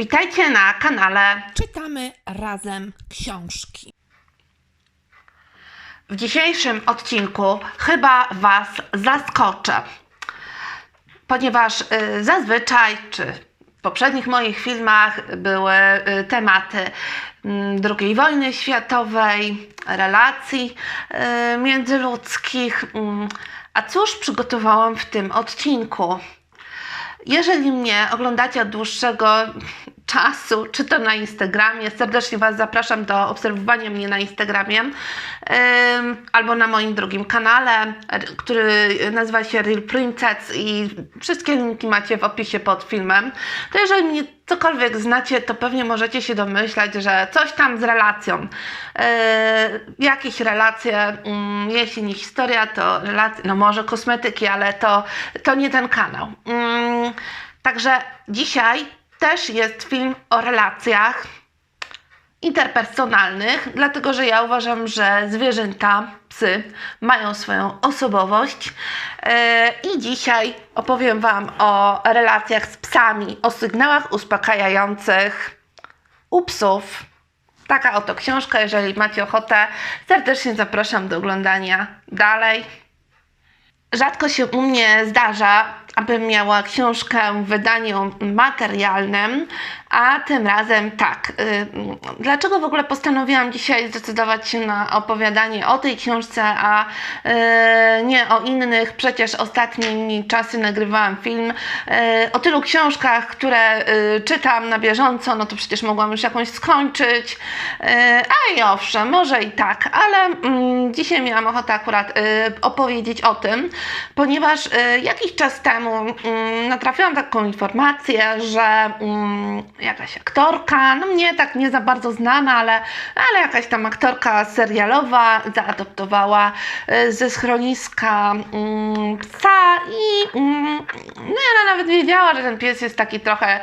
Witajcie na kanale. Czytamy razem książki. W dzisiejszym odcinku chyba Was zaskoczę, ponieważ y, zazwyczaj, czy w poprzednich moich filmach były y, tematy mm, II wojny światowej, relacji y, międzyludzkich. mm. A cóż przygotowałam w tym odcinku? Jeżeli mnie oglądacie od dłuższego czasu, czy to na Instagramie, serdecznie Was zapraszam do obserwowania mnie na Instagramie albo na moim drugim kanale, który nazywa się Real Princess i wszystkie linki macie w opisie pod filmem. To jeżeli mnie cokolwiek znacie, to pewnie możecie się domyślać, że coś tam z relacją. Yy, jakieś relacje, mm, jeśli nie historia, to relacje, no może kosmetyki, ale to, to nie ten kanał. Mm, Także dzisiaj też jest film o relacjach interpersonalnych, dlatego że ja uważam, że zwierzęta, psy mają swoją osobowość. Yy, I dzisiaj opowiem Wam o relacjach z psami, o sygnałach uspokajających u psów. Taka oto książka, jeżeli macie ochotę, serdecznie zapraszam do oglądania dalej. Rzadko się u mnie zdarza, abym miała książkę w wydaniu materialnym, a tym razem tak. y, Dlaczego w ogóle postanowiłam dzisiaj zdecydować się na opowiadanie o tej książce, a y, nie o innych? Przecież ostatnie czasy nagrywałam film y, o tylu książkach, które czytam na bieżąco, no to przecież mogłam już jakąś skończyć. A i owszem, może i tak, ale mm, dzisiaj miałam ochotę akurat opowiedzieć o tym, ponieważ jakiś czas temu mm, natrafiłam taką informację, że mm, jakaś aktorka, no mnie tak nie za bardzo znana, ale, ale jakaś tam aktorka serialowa zaadoptowała y, ze schroniska mm, psa i no ona nawet wiedziała, że ten pies jest taki trochę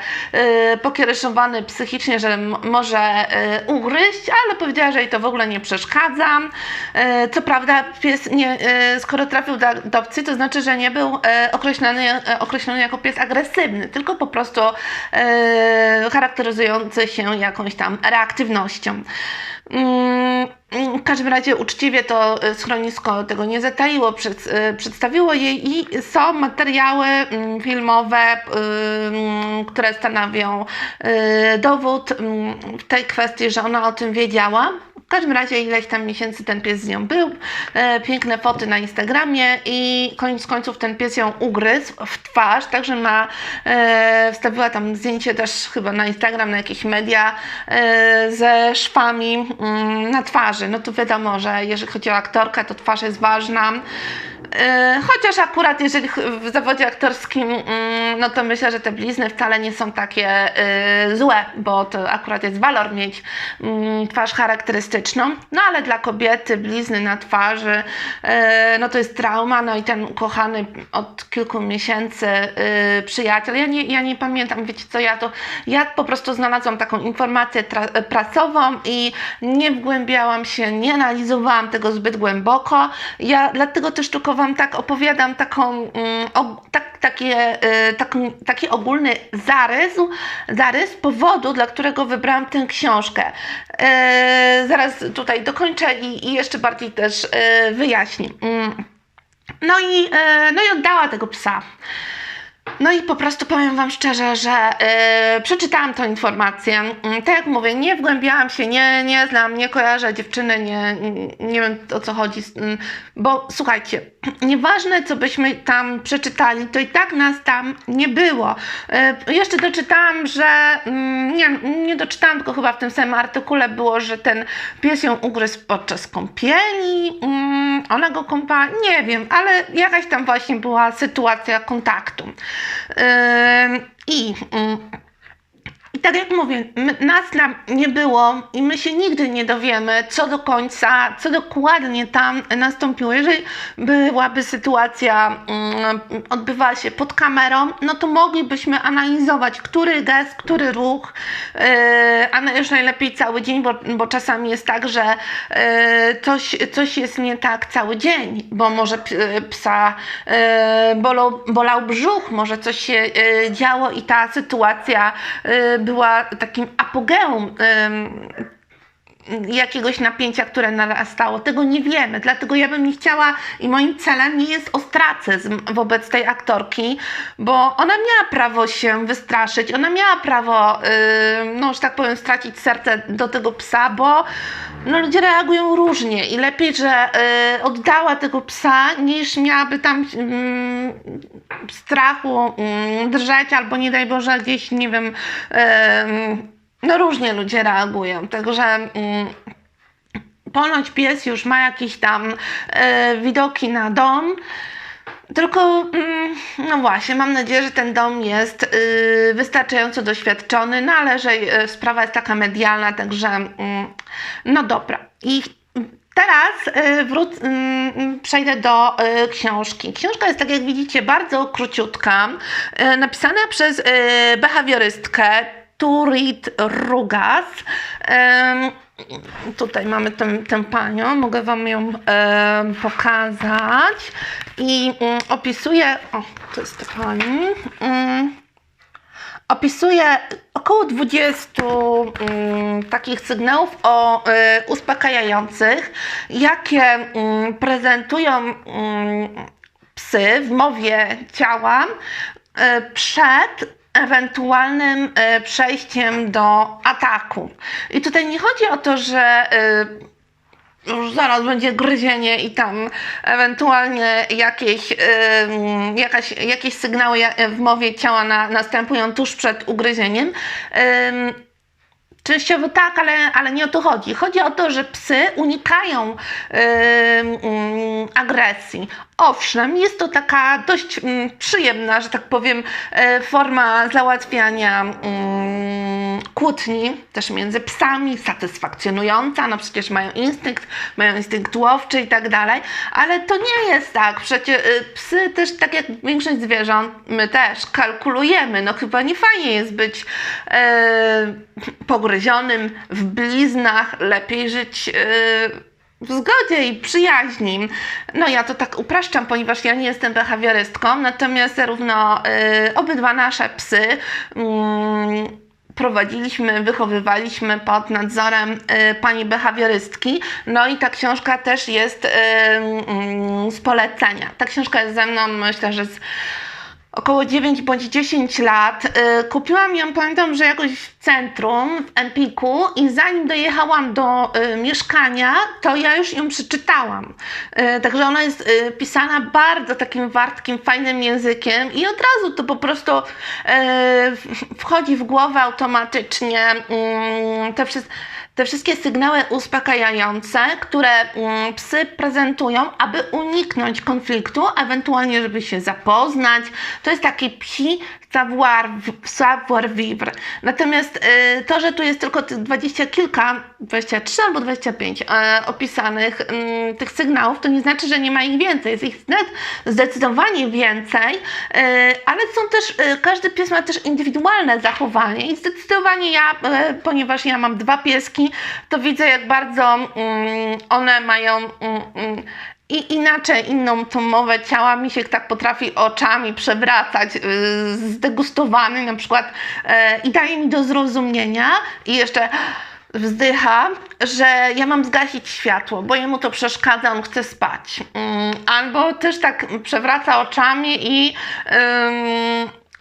y, pokiereszowany psychicznie, że może y, ugryźć, ale powiedziała, że jej to w ogóle nie przeszkadza. Co prawda pies, nie, skoro trafił do adopcji, to znaczy, że nie był y, określony, y, określony jako pies agresywny, tylko po prostu y, charakteryzujący się jakąś tam reaktywnością. Mm, W każdym razie uczciwie to y, schronisko tego nie zataiło, przed, przedstawiło jej i są materiały mm, filmowe, ym, które stanowią dowód w tej kwestii, że ona o tym wiedziała. W każdym razie ileś tam miesięcy ten pies z nią był, e, piękne foty na Instagramie i koniec końców ten pies ją ugryzł w twarz, także ma, e, wstawiła tam zdjęcie też chyba na Instagram, na jakieś media e, ze szwami mm, na twarzy. No to wiadomo, że jeżeli chodzi o aktorkę, to twarz jest ważna. E, Chociaż akurat jeżeli w zawodzie aktorskim, mm, no to myślę, że te blizny wcale nie są takie e, złe, bo to akurat jest walor mieć mm, twarz charakterystyczną. No ale dla kobiety blizny na twarzy, e, no to jest trauma. No i ten ukochany od kilku miesięcy przyjaciel, ja nie, ja nie pamiętam, wiecie co, ja to, ja po prostu znalazłam taką informację prasową i nie wgłębiałam się, nie analizowałam tego zbyt głęboko. Ja dlatego też tylko Wam tak opowiadam taką, mm, o, tak, takie, y, taką, taki ogólny zarys, zarys powodu, dla którego wybrałam tę książkę. Y, zaraz tutaj dokończę i, i jeszcze bardziej też y, wyjaśnię. Mm. No i, no i oddała tego psa. No i po prostu powiem Wam szczerze, że yy, przeczytałam tą informację. Yy, tak jak mówię, nie wgłębiałam się, nie, nie znam, nie kojarzę dziewczyny, nie, nie wiem o co chodzi. Yy, bo słuchajcie, nieważne co byśmy tam przeczytali, to i tak nas tam nie było. Yy, jeszcze doczytałam, że mm, nie, nie doczytałam, tylko chyba w tym samym artykule było, że ten pies ją ugryzł podczas kąpieli. Mm, ona go kąpała, nie wiem, ale jakaś tam właśnie była sytuacja kontaktu. Ym, I ym, i tak jak mówię, my, nas tam nie było i my się nigdy nie dowiemy, co do końca, co dokładnie tam nastąpiło. Jeżeli byłaby sytuacja, mm, odbywała się pod kamerą, no to moglibyśmy analizować, który gest, który ruch, yy, a na- już najlepiej cały dzień, bo, bo czasami jest tak, że yy, coś, coś jest nie tak cały dzień, bo może p- psa yy, bolał, bolał brzuch, może coś się yy, działo i ta sytuacja yy, była takim apogeum jakiegoś napięcia, które narastało. Tego nie wiemy, dlatego ja bym nie chciała i moim celem nie jest ostracyzm wobec tej aktorki, bo ona miała prawo się wystraszyć, ona miała prawo, yy, no że tak powiem, stracić serce do tego psa, bo no, ludzie reagują różnie i lepiej, że yy, oddała tego psa, niż miałaby tam yy, strachu yy, drżeć, albo nie daj Boże gdzieś, nie wiem, yy, no różnie ludzie reagują, także mm, ponoć pies już ma jakieś tam e, widoki na dom. Tylko, mm, no właśnie, mam nadzieję, że ten dom jest y, wystarczająco doświadczony, no ale że y, sprawa jest taka medialna, także mm, no dobra. I teraz y, wróc, mm, przejdę do y, książki. Książka jest, tak jak widzicie, bardzo króciutka, y, napisana przez y, behawiorystkę Turit Rugas. Tutaj mamy tę, tę panią, mogę Wam ją pokazać. I mm, opisuje. O, to jest ta pani. Mm, opisuje około 20 mm, takich sygnałów o, y, uspokajających, jakie prezentują psy w mowie ciała y, przed ewentualnym y, przejściem do ataku. I tutaj nie chodzi o to, że y, już zaraz będzie gryzienie i tam ewentualnie jakieś, ym, jakaś, jakieś sygnały w mowie ciała na, następują tuż przed ugryzieniem. Ym, Częściowo tak, ale, ale nie o to chodzi. Chodzi o to, że psy unikają ym, ym, agresji. Owszem, jest to taka dość ym, przyjemna, że tak powiem, e, forma załatwiania ym, kłótni też między psami, satysfakcjonująca, no przecież mają instynkt, mają instynkt łowczy i tak dalej, ale to nie jest tak. Przecież y, psy też, tak jak większość zwierząt, my też kalkulujemy. No chyba nie fajnie jest być e, pogryzionym w bliznach, lepiej żyć. E, w zgodzie i przyjaźni. No ja to tak upraszczam, ponieważ ja nie jestem behawiorystką, natomiast zarówno y, obydwa nasze psy mm, prowadziliśmy, wychowywaliśmy pod nadzorem y, pani behawiorystki. No i ta książka też jest y, mm, z polecenia. Ta książka jest ze mną, myślę, że z około 9 bądź 10 lat. Y, Kupiłam ją, pamiętam, że jakoś centrum, w Empiku i zanim dojechałam do y, mieszkania, to ja już ją przeczytałam. Y, także ona jest y, pisana bardzo takim wartkim, fajnym językiem i od razu to po prostu y, wchodzi w głowę automatycznie. Mm, te wszystkie te wszystkie sygnały uspokajające, które mm, psy prezentują, aby uniknąć konfliktu, ewentualnie żeby się zapoznać. To jest taki psi savoir, savoir vivre. Natomiast y, to, że tu jest tylko dwadzieścia kilka, 23 albo 25 e, opisanych mm, tych sygnałów, to nie znaczy, że nie ma ich więcej. Jest ich zde- zdecydowanie więcej, y, ale są też, y, każdy pies ma też indywidualne zachowanie i zdecydowanie ja, y, ponieważ ja mam dwa pieski, to widzę jak bardzo mm, one mają mm, mm, i inaczej, inną tą mowę ciała. Misiek tak potrafi oczami przewracać, yy, zdegustowany na przykład e, i daje mi do zrozumienia i jeszcze wzdycha, że ja mam zgasić światło, bo jemu to przeszkadza, on chce spać. Mm, albo też tak przewraca oczami i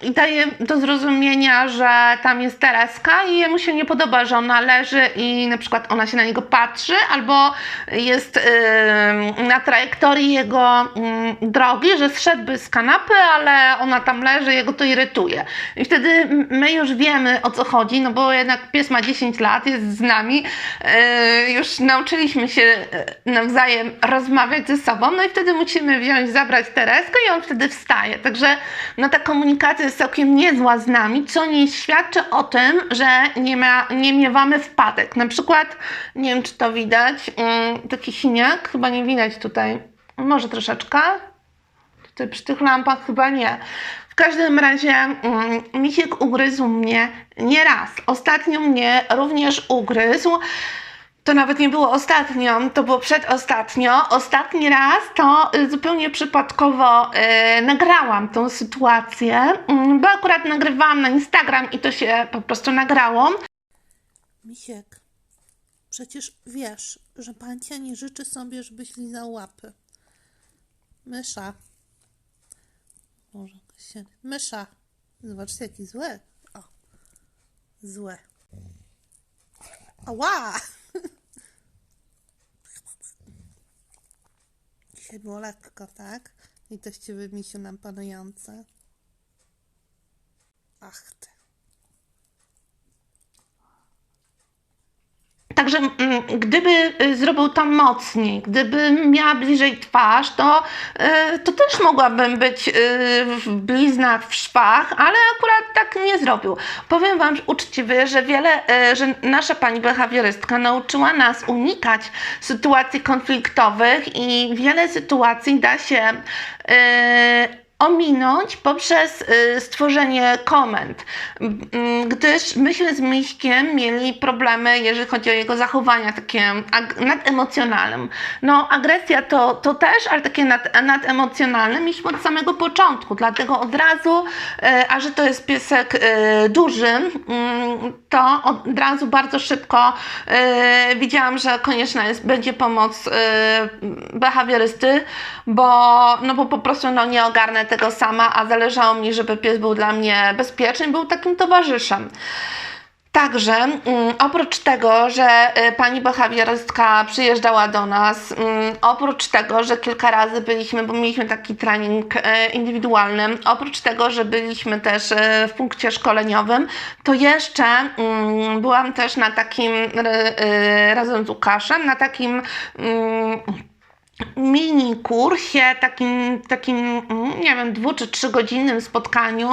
i daje do zrozumienia, że tam jest Tereska i jemu się nie podoba, że ona leży i na przykład ona się na niego patrzy, albo jest ym, na trajektorii jego ym, drogi, że zszedłby z kanapy, ale ona tam leży, jego to irytuje. I wtedy my już wiemy o co chodzi, no bo jednak pies ma 10 lat, jest z nami, yy, już nauczyliśmy się yy, nawzajem rozmawiać ze sobą, no i wtedy musimy wziąć, zabrać Tereskę i on wtedy wstaje. Także no ta komunikacja jest całkiem niezła z nami, co nie świadczy o tym, że nie, ma, nie miewamy wpadek. Na przykład, nie wiem czy to widać, mm, taki siniak, chyba nie widać tutaj, może troszeczkę, tutaj przy tych lampach chyba nie. W każdym razie mm, misiek ugryzł mnie nie raz. Ostatnio mnie również ugryzł. To nawet nie było ostatnio, to było przedostatnio. Ostatni raz to y, zupełnie przypadkowo y, nagrałam tą sytuację, mm, bo akurat nagrywałam na Instagram i to się po prostu nagrało. Misiek, przecież wiesz, że pancia nie życzy sobie, żebyś lizał łapy. Mysza. Może się... Mysza. Zobaczcie, jaki zły. O. Złe. Ała! Dzisiaj było lekko, tak? I teściowy misiu nam panujące. Ach ty. Także mm, gdyby y, zrobił to mocniej, gdybym miała bliżej twarz, to, y, to też mogłabym być y, w bliznach, w szwach, ale akurat tak nie zrobił. Powiem Wam uczciwie, że wiele, że nasza pani behawiorystka nauczyła nas unikać sytuacji konfliktowych i wiele sytuacji da się ominąć poprzez y, stworzenie komend, gdyż myśmy z Miśkiem mieli problemy, jeżeli chodzi o jego zachowania takie nademocjonalne. No agresja to, to też, ale takie nad, nademocjonalne mieliśmy od samego początku, dlatego od razu, y, a że to jest piesek y, duży, to od razu bardzo szybko widziałam, że konieczna jest, będzie pomoc behawiorysty, bo, no bo po prostu no, nie ogarnę tego sama, a zależało mi, żeby pies był dla mnie bezpieczny, był takim towarzyszem. Także mm, oprócz tego, że y, pani behawiorystka przyjeżdżała do nas, mm, oprócz tego, że kilka razy byliśmy, bo mieliśmy taki trening y, indywidualny, oprócz tego, że byliśmy też y, w punkcie szkoleniowym, to jeszcze mm, byłam też na takim y, razem z Łukaszem, na takim mini kursie, takim, takim, mm, nie wiem, dwu czy trzygodzinnym spotkaniu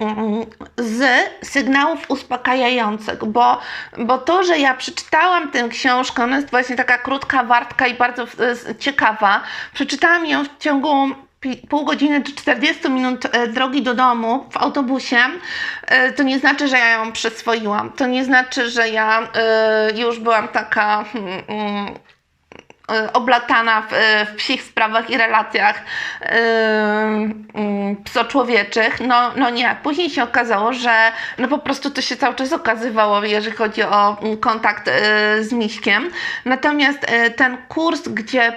mm, z sygnałów uspokajających, bo, bo to, że ja przeczytałam tę książkę, ona jest właśnie taka krótka, wartka i bardzo e, ciekawa. Przeczytałam ją w ciągu pół godziny czy 40 minut e, drogi do domu w autobusie, to nie znaczy, że ja ją przyswoiłam. To nie znaczy, że ja już byłam taka mm, mm, y, oblatana w, y, w psich sprawach i relacjach y, y, pso-człowieczych. No, no nie. Później się okazało, że no po prostu to się cały czas okazywało, jeżeli chodzi o mm, kontakt y, z miśkiem. Natomiast y, ten kurs, gdzie y,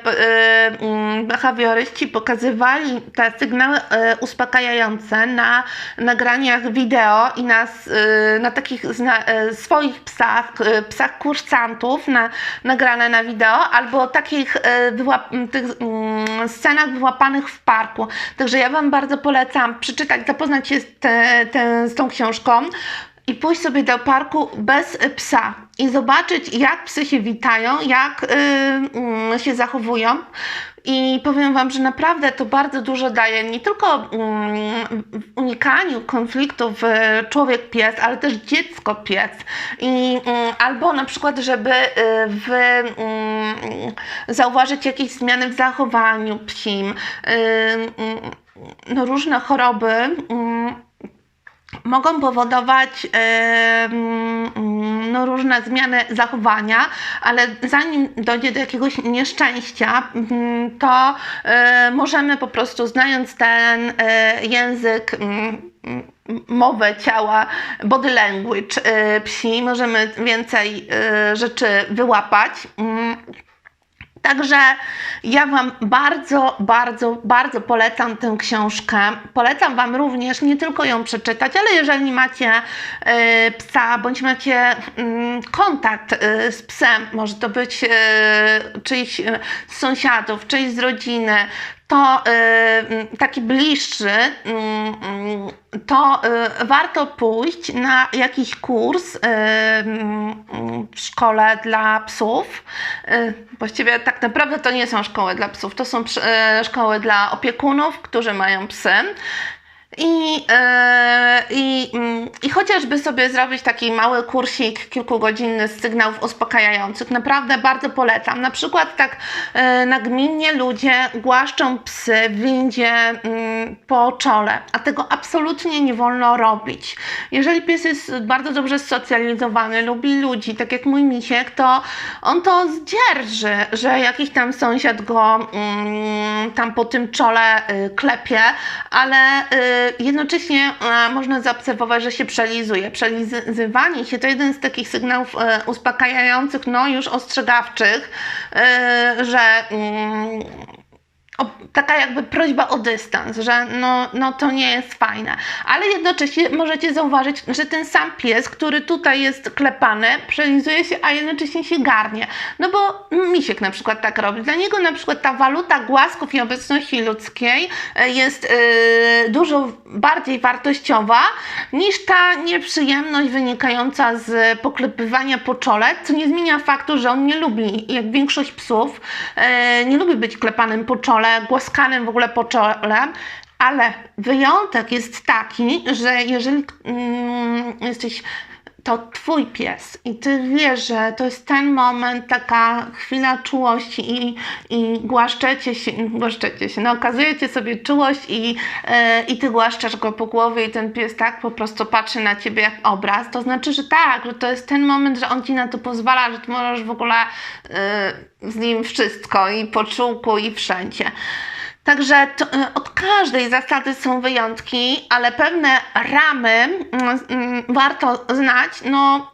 mm, behawioryści pokazywali te sygnały y, uspokajające na nagraniach wideo i na, s- y, na takich zna, y, swoich psach, y, psach kursantów na, nagrane na wideo, albo takich m, tych scenach wyłapanych w parku. Także ja Wam bardzo polecam przeczytać, zapoznać się z, te, te, z tą książką i pójść sobie do parku bez psa i zobaczyć, jak psy się witają, jak y, mm, się zachowują. I powiem Wam, że naprawdę to bardzo dużo daje nie tylko mm, unikaniu konfliktów y, człowiek-pies, ale też dziecko-pies. I mm, albo na przykład, żeby y, w, mm, zauważyć jakieś zmiany w zachowaniu psim, y, no, różne choroby. Mogą powodować no, różne zmiany zachowania, ale zanim dojdzie do jakiegoś nieszczęścia, mm, to możemy po prostu, znając ten e, język, mm, mm, mowę ciała, body language e, psi, możemy więcej e, rzeczy wyłapać. Także ja Wam bardzo, bardzo, bardzo polecam tę książkę. Polecam Wam również nie tylko ją przeczytać, ale jeżeli macie e, psa bądź macie mm, kontakt e, z psem, może to być e, czyjś e, z sąsiadów, czyjś z rodziny, to e, mm, taki bliższy, mm, mm, to e, warto pójść na jakiś kurs mm, w szkole dla psów. Właściwie tak naprawdę to nie są szkoły dla psów, to są szkoły dla opiekunów, którzy mają psy. I, e, i, mm, I chociażby sobie zrobić taki mały kursik kilkugodzinny z sygnałów uspokajających, naprawdę bardzo polecam. Na przykład tak e, nagminnie ludzie głaszczą psy w windzie mm, po czole, a tego absolutnie nie wolno robić. Jeżeli pies jest bardzo dobrze socjalizowany, lubi ludzi, tak jak mój misiek, to on to zdzierży, że jakiś tam sąsiad go mm, tam po tym czole y, klepie, ale y, jednocześnie y, można zaobserwować, że się przelizuje. Przelizywanie się to jeden z takich sygnałów y, uspokajających, no już ostrzegawczych, y, że mm, o, taka jakby prośba o dystans, że no, no to nie jest fajne. Ale jednocześnie możecie zauważyć, że ten sam pies, który tutaj jest klepany, przelizuje się, a jednocześnie się garnie. No bo misiek na przykład tak robi. Dla niego na przykład ta waluta głasków i obecności ludzkiej e, jest e, dużo bardziej wartościowa niż ta nieprzyjemność wynikająca z poklepywania po czole, co nie zmienia faktu, że on nie lubi, jak większość psów, e, nie lubi być klepanym po czole, głaskanym w ogóle po czole, ale wyjątek jest taki, że jeżeli mm, jesteś to twój pies i ty wiesz, że to jest ten moment, taka chwila czułości i, i głaszczecie się, głaszczecie się, no okazujecie sobie czułość i, e, i ty głaszczasz go po głowie i ten pies tak po prostu patrzy na ciebie jak obraz, to znaczy, że tak, że to jest ten moment, że on ci na to pozwala, że ty możesz w ogóle e, z nim wszystko i po i wszędzie. Także to, y, od każdej zasady są wyjątki, ale pewne ramy mm, mm, warto znać, no,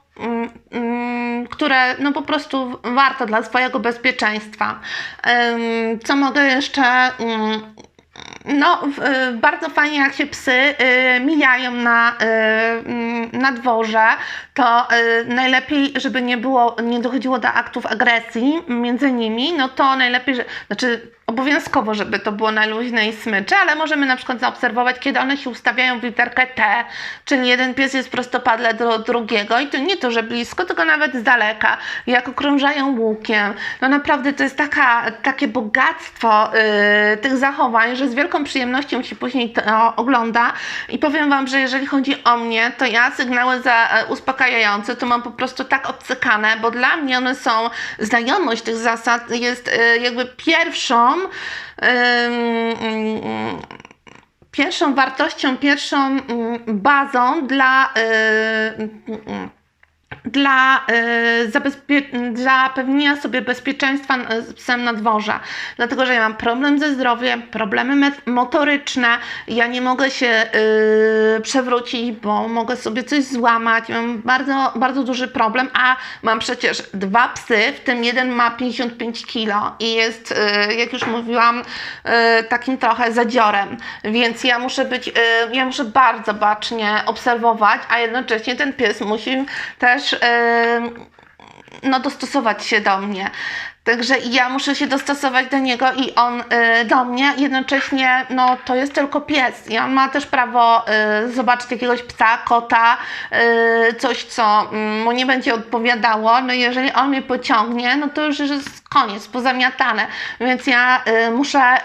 mm, które no po prostu warto dla swojego bezpieczeństwa. Co mogę jeszcze no, bardzo fajnie jak się psy y, mijają na, y, na dworze, to y, najlepiej, żeby nie było, nie dochodziło do aktów agresji między nimi, no to najlepiej, że, znaczy obowiązkowo, żeby to było na luźnej smyczy, ale możemy na przykład zaobserwować, kiedy one się ustawiają w literkę T, czyli jeden pies jest prostopadle do drugiego i to nie to, że blisko, tylko nawet z daleka, jak okrążają łukiem. No naprawdę to jest taka, takie bogactwo y, tych zachowań, że z wielką przyjemnością się później to ogląda i powiem Wam, że jeżeli chodzi o mnie, to ja sygnały za, e, to mam po prostu tak obcykane, bo dla mnie one są, znajomość tych zasad jest y, jakby pierwszą pierwszą wartością, pierwszą bazą dla, y, dla y, zapewnienia sobie bezpieczeństwa y, z psem na dworze. Dlatego, że ja mam problem ze zdrowiem, problemy motoryczne, ja nie mogę się y, przewrócić, bo mogę sobie coś złamać, mam bardzo, bardzo duży problem, a mam przecież dwa psy, w tym jeden ma 55 kg i jest, jak już mówiłam, takim trochę zadziorem, więc ja muszę być, ja muszę bardzo bacznie obserwować, a jednocześnie ten pies musi też y, no, dostosować się do mnie. Także ja muszę się dostosować do niego i on y, do mnie. Jednocześnie no, to jest tylko pies i on ma też prawo y, zobaczyć jakiegoś psa, kota, y, coś co mm, mu nie będzie odpowiadało. No jeżeli on mnie pociągnie, no to już jest koniec, pozamiatane. Więc ja muszę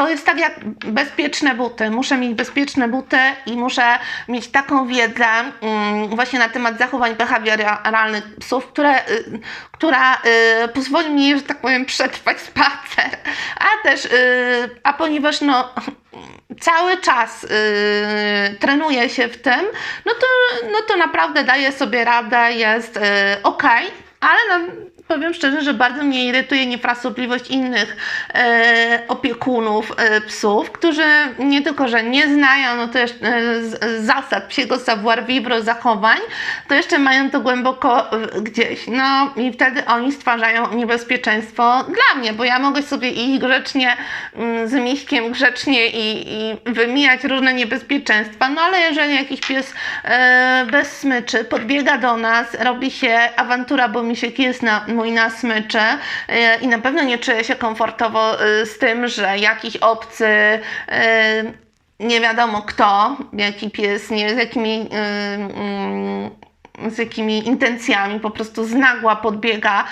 to jest tak jak bezpieczne buty. Muszę mieć bezpieczne buty i muszę mieć taką wiedzę mm, właśnie na temat zachowań behawioralnych psów, które, y, która y, pozwoli mi, że tak powiem, przetrwać spacer. A też, y, a ponieważ no cały czas y, trenuję się w tym, no to, no to naprawdę daję sobie radę, jest y, ok, ale no, powiem szczerze, że bardzo mnie irytuje niefrasobliwość innych e, opiekunów e, psów, którzy nie tylko, że nie znają no też e, z, zasad psiego savoir vivre, zachowań, to jeszcze mają to głęboko e, gdzieś. No i wtedy oni stwarzają niebezpieczeństwo dla mnie, bo ja mogę sobie iść grzecznie mm, z miśkiem, grzecznie i, i wymijać różne niebezpieczeństwa, no ale jeżeli jakiś pies e, bez smyczy podbiega do nas, robi się awantura, bo misiek jest na, mój na smyczy e, i na pewno nie czuję się komfortowo e, z tym, że jakiś obcy e, nie wiadomo kto, jaki pies, nie z jakimi mm, z jakimi intencjami, po prostu z nagła podbiega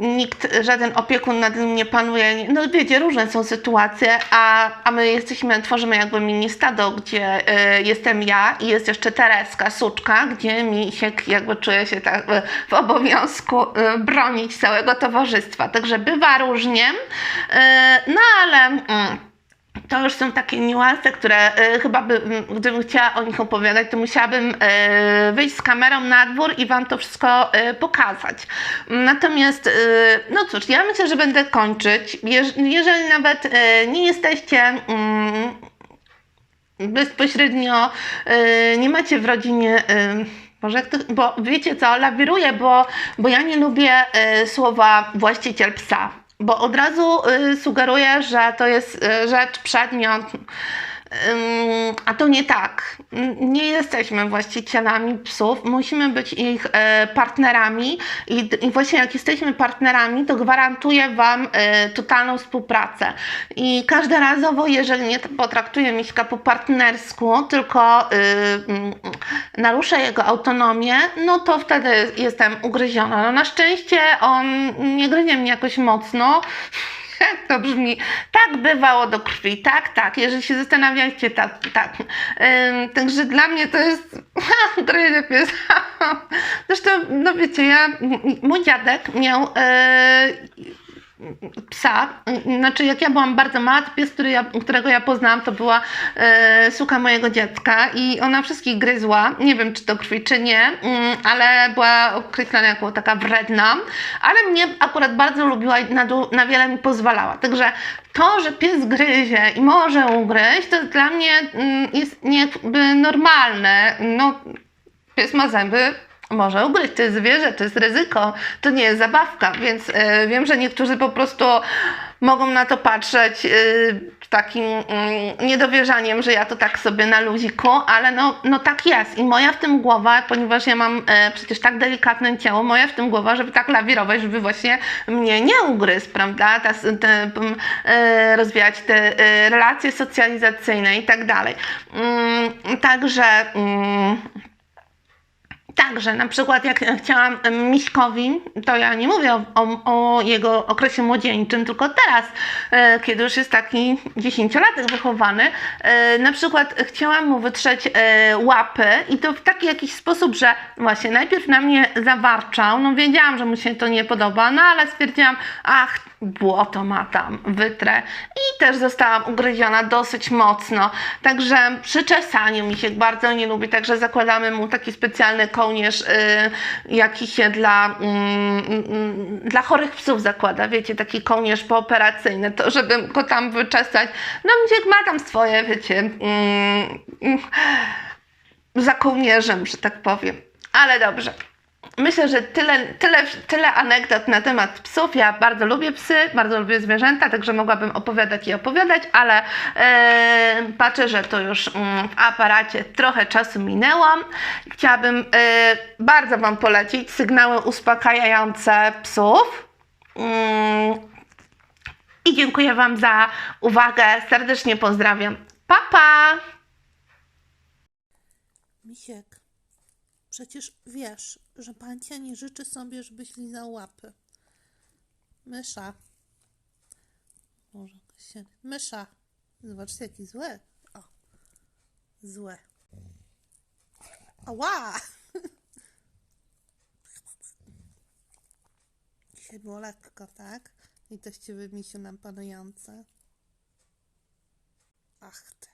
nikt, żaden opiekun nad nim nie panuje. No wiecie, różne są sytuacje, a, a my jesteśmy, tworzymy jakby mini stado, gdzie e, jestem ja i jest jeszcze Tereska, suczka, gdzie misiek jakby czuje się tak e, w obowiązku e, bronić całego towarzystwa. Także bywa różnie, e, no ale... Mm, to już są takie niuanse, które e, chyba by, gdybym chciała o nich opowiadać, to musiałabym e, wyjść z kamerą na dwór i Wam to wszystko e, pokazać. Natomiast, no cóż, ja myślę, że będę kończyć. Jeż, jeżeli nawet nie jesteście mm, bezpośrednio, nie macie w rodzinie. e, to, bo wiecie co, lawiruję, bo, bo ja nie lubię e, słowa właściciel psa, bo od razu e, sugeruję, że to jest e, rzecz, przedmiot, a to nie tak. Nie jesteśmy właścicielami psów, musimy być ich e, partnerami i, i właśnie jak jesteśmy partnerami, to gwarantuję Wam e, totalną współpracę. I każdorazowo, jeżeli nie potraktuję Miśka po partnersku, tylko y, mm, naruszę jego autonomię, no to wtedy jestem ugryziona. No na szczęście on nie gryzie mnie jakoś mocno. To brzmi? Tak bywało do krwi, tak, tak. Jeżeli się zastanawiacie, tak, tak. Także dla mnie to jest gryzie pies. Zresztą, no wiecie, ja, mój dziadek miał e, psa, znaczy jak ja byłam bardzo mała, to pies, który ja, którego ja poznałam, to była e, suka mojego dziecka i ona wszystkich gryzła, nie wiem czy do krwi, czy nie, mm, ale była określana jako taka wredna, ale mnie akurat bardzo lubiła i na, na wiele mi pozwalała, także to, że pies gryzie i może ugryźć, to dla mnie mm, jest jakby normalne, no pies ma zęby, może ugryźć, to jest zwierzę, to jest ryzyko, to nie jest zabawka, więc e, wiem, że niektórzy po prostu mogą na to patrzeć e, takim mm, niedowierzaniem, że ja to tak sobie na luziku, ale no, no tak jest i moja w tym głowa, ponieważ ja mam e, przecież tak delikatne ciało, moja w tym głowa, żeby tak lawirować, żeby właśnie mnie nie ugryzł, prawda, ta, te, m, e, rozwijać te relacje socjalizacyjne i tak dalej. Mm, Także mm, Także na przykład jak chciałam Miśkowi, to ja nie mówię o, o, o jego okresie młodzieńczym, tylko teraz, e, kiedy już jest taki dziesięciolatek wychowany, e, na przykład chciałam mu wytrzeć e, łapy i to w taki jakiś sposób, że właśnie najpierw na mnie zawarczał, no wiedziałam, że mu się to nie podoba, no ale stwierdziłam, ach, błoto ma tam, wytrę i też zostałam ugryziona dosyć mocno, także przy czesaniu mi się bardzo nie lubi, także zakładamy mu taki specjalny kołnierz, y, jaki się dla, mm, mm, dla chorych psów zakłada, wiecie, taki kołnierz pooperacyjny, to żeby go tam wyczesać, no Misiek ma tam swoje, wiecie, mm, mm, za kołnierzem, że tak powiem, ale dobrze. Myślę, że tyle, tyle, tyle anegdot na temat psów. Ja bardzo lubię psy, bardzo lubię zwierzęta, także mogłabym opowiadać i opowiadać, ale e, patrzę, że to już mm, w aparacie trochę czasu minęło. Chciałabym e, bardzo Wam polecić sygnały uspokajające psów. Mm, I dziękuję Wam za uwagę. Serdecznie pozdrawiam. Pa, pa! Misiek, przecież wiesz, że pancia nie życzy sobie, żebyś lizał łapy. Mysza. Może się... Mysza. Zobaczcie, jaki zły. O. Złe. Ała! Dzisiaj było lekko, tak? I teściowy misiu nam panujące. Ach ty.